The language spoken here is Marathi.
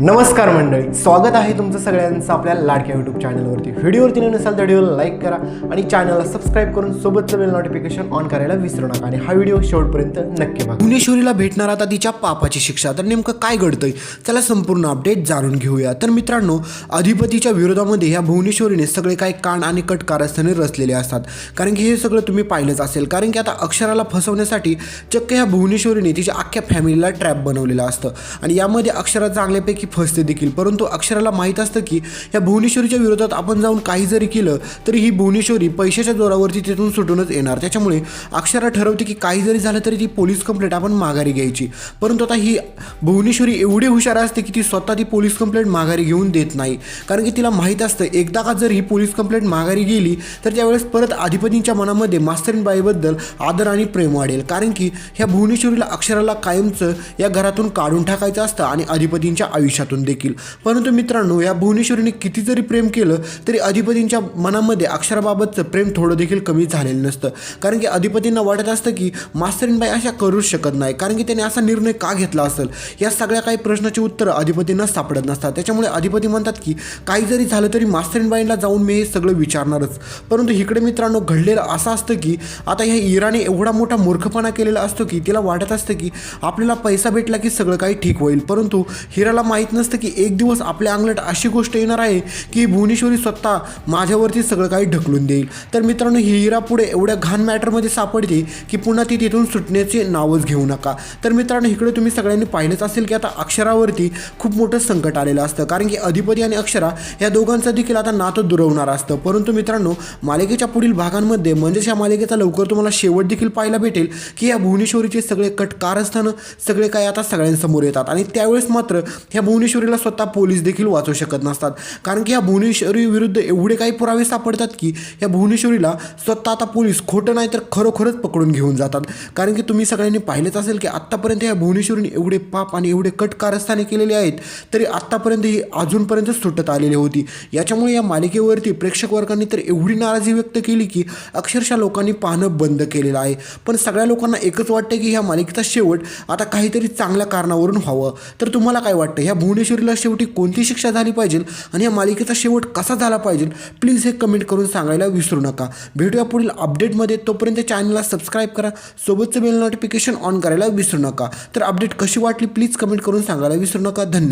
नमस्कार मंडळी स्वागत आहे तुमचं सगळ्यांचं आपल्या लाडक्या यूट्यूब चॅनलवरती व्हिडिओवरती न नसाल तर व्हिडिओला लाईक करा आणि चॅनलला सबस्क्राईब करून सोबतचं बेल नोटिफिकेशन ऑन करायला विसरू नका आणि हा व्हिडिओ शेवटपर्यंत नक्की बघा. भुवनेश्वरीला भेटणार आता तिच्या पापाची शिक्षा. तर नेमकं काय घडतंय? त्याला संपूर्ण अपडेट जाणून घेऊया. तर मित्रांनो अधिपतीच्या विरोधामध्ये ह्या भुवनेश्वरीने सगळे काही कान आणि कट कारस्थाने रचलेले असतात. कारण की हे सगळं तुम्ही पाहिलंच असेल. कारण की आता अक्षराला फसवण्यासाठी चक्क ह्या भुवनेश्वरीने तिच्या अख्ख्या फॅमिलीला ट्रॅप बनवलेलं असतं. आणि यामध्ये अक्षरा चांगल्यापैकी फसते देखील. परंतु अक्षराला माहीत असतं की ह्या भुवनेश्वरीच्या विरोधात आपण जाऊन काही जरी केलं तरी ही भुवनेश्वरी पैशाच्या जोरावरती तिथून सुटूनच येणार. त्याच्यामुळे अक्षरा ठरवते की काही जरी झालं तरी ती पोलीस कंप्लेंट आपण माघारी घ्यायची. परंतु आता ही भुवनेश्वरी एवढी हुशार असते की ती स्वतः ती पोलीस कंप्लेंट माघारी घेऊन देत नाही. कारण की तिला माहीत असतं एकदा का जर ही पोलीस कंप्लेंट माघारी गेली तर त्यावेळेस परत अधिपतींच्या मनामध्ये मास्तरीनबाईबद्दल आदर आणि प्रेम वाढेल. कारण की ह्या भुवनेश्वरीला अक्षराला कायमचं या घरातून काढून टाकायचं असतं आणि अधिपतींच्या आयुष्यातून देखील. परंतु मित्रांनो या भुवनेश्वरीने किती जरी प्रेम केलं तरी अधिपतींच्या मनामध्ये अक्षराबाबतचं प्रेम थोडं देखील कमी झालेलं नसतं. कारण की अधिपतींना वाटत असतं की मास्तरीनबाई अशा करूच शकत नाही. कारण की त्याने असा निर्णय का घेतला असेल? या सगळ्या काही प्रश्नाची उत्तरं अधिपतींना सापडत नसतात. त्याच्यामुळे अधिपती म्हणतात की काही जरी झालं तरी मास्तरीनबाईंना जाऊन मी हे सगळं विचारणारच. परंतु इकडे मित्रांनो घडलेलं असं असतं की आता ह्या इराणी एवढा मोठा मूर्खपणा केलेला असतो की तिला वाटत असतं की आपल्याला पैसा भेटला की सगळं काही ठीक होईल. परंतु हिराला माहीत नसतं की एक दिवस आपल्या अंगलट अशी गोष्ट येणार आहे की भुवनेश्वरी स्वतः माझ्यावरती सगळं काही ढकलून देईल. तर मित्रांनो ही हिरा पुढे एवढ्या घाण मॅटरमध्ये सापडते की पुन्हा ती तिथून सुटण्याचे नावच घेऊ नका. तर मित्रांनो इकडे तुम्ही सगळ्यांनी पाहिलंच असेल की आता अक्षरावरती खूप मोठं संकट आलेलं असतं. कारण की अधिपती आणि अक्षरा या दोघांचं देखील आता नातं दुरवणार असतं. परंतु मित्रांनो मालिकेच्या पुढील भागांमध्ये म्हणजेच या मालिकेचा लवकर तुम्हाला शेवट देखील पाहायला भेटेल की या भुवनेश्वरीचे सगळे कट कारस्थानं सगळे काय आता सगळ्यांसमोर येतात. आणि त्यावेळेस मात्र ह्या भुवनेश्वरीला स्वतः पोलीस देखील वाचू शकत नसतात. कारण की ह्या भुवनेश्वरी विरुद्ध एवढे काही पुरावे सापडतात की ह्या भुवनेश्वरीला स्वतः आता पोलीस खोटं नाही तर खरोखरच पकडून घेऊन जातात. कारण की तुम्ही सगळ्यांनी पाहिलेच असेल की आत्तापर्यंत या भुवनेश्वरीने एवढे पाप आणि एवढे कट कारस्थाने केलेले आहेत तरी आत्तापर्यंत ही अजूनपर्यंत सुटत आलेली होती. याच्यामुळे या मालिकेवरती प्रेक्षक वर्गांनी तर एवढी नाराजी व्यक्त केली की अक्षरशः लोकांनी पाहणं बंद केलेलं आहे. पण सगळ्या लोकांना एकच वाटतं की ह्या मालिकेचा शेवट आता काहीतरी चांगल्या कारणावरून व्हावं. तर तुम्हाला काय वाटतं? ह्या भुवनेश्वरीला शेवटी कोणती शिक्षा झाली पाहिजे आणि या मालिकेचा शेवट कसा झाला पाहिजे? प्लीज हे कमेंट करून सांगायला विसरू नका. भेटूया पुढील अपडेटमध्ये. तोपर्यंत चॅनलला सबस्क्राईब करा. सोबतचं बेल नोटिफिकेशन ऑन करायला विसरू नका. तर अपडेट कशी वाटली? प्लीज कमेंट करून सांगायला विसरू नका. धन्यवाद.